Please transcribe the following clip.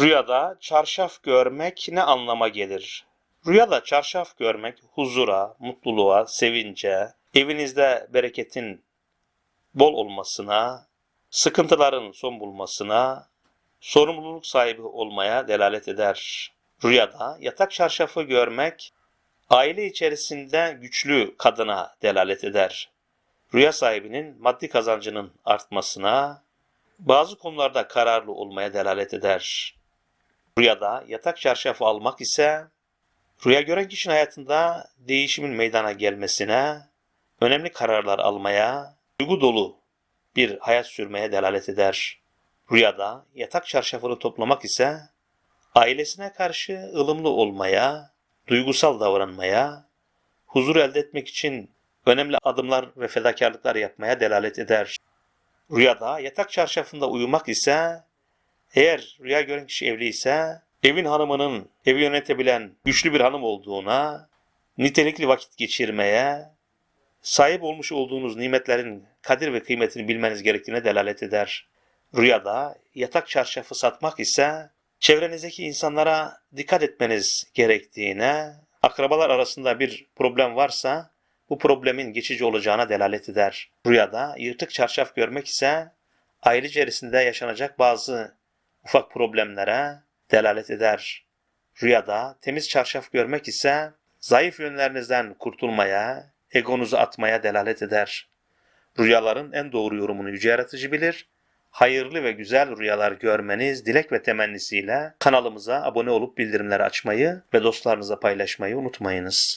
Rüyada çarşaf görmek ne anlama gelir? Rüyada çarşaf görmek huzura, mutluluğa, sevince, evinizde bereketin bol olmasına, sıkıntıların son bulmasına, sorumluluk sahibi olmaya delalet eder. Rüyada yatak çarşafı görmek aile içerisinde güçlü kadına delalet eder. Rüya sahibinin maddi kazancının artmasına, bazı konularda kararlı olmaya delalet eder. Rüyada yatak çarşafı almak ise rüya gören kişinin hayatında değişimin meydana gelmesine, önemli kararlar almaya, duygu dolu bir hayat sürmeye delalet eder. Rüyada yatak çarşafını toplamak ise ailesine karşı ılımlı olmaya, duygusal davranmaya, huzur elde etmek için önemli adımlar ve fedakarlıklar yapmaya delalet eder. Rüyada yatak çarşafında uyumak ise eğer rüya gören kişi evli ise evin hanımının evi yönetebilen güçlü bir hanım olduğuna, nitelikli vakit geçirmeye, sahip olmuş olduğunuz nimetlerin kadir ve kıymetini bilmeniz gerektiğine delalet eder. Rüyada yatak çarşafı satmak ise çevrenizdeki insanlara dikkat etmeniz gerektiğine, akrabalar arasında bir problem varsa bu problemin geçici olacağına delalet eder. Rüyada yırtık çarşaf görmek ise aile içerisinde yaşanacak bazı ufak problemlere delalet eder. Rüyada temiz çarşaf görmek ise zayıf yönlerinizden kurtulmaya, egonuzu atmaya delalet eder. Rüyaların en doğru yorumunu yüce yaratıcı bilir. Hayırlı ve güzel rüyalar görmeniz dilek ve temennisiyle kanalımıza abone olup bildirimleri açmayı ve dostlarınıza paylaşmayı unutmayınız.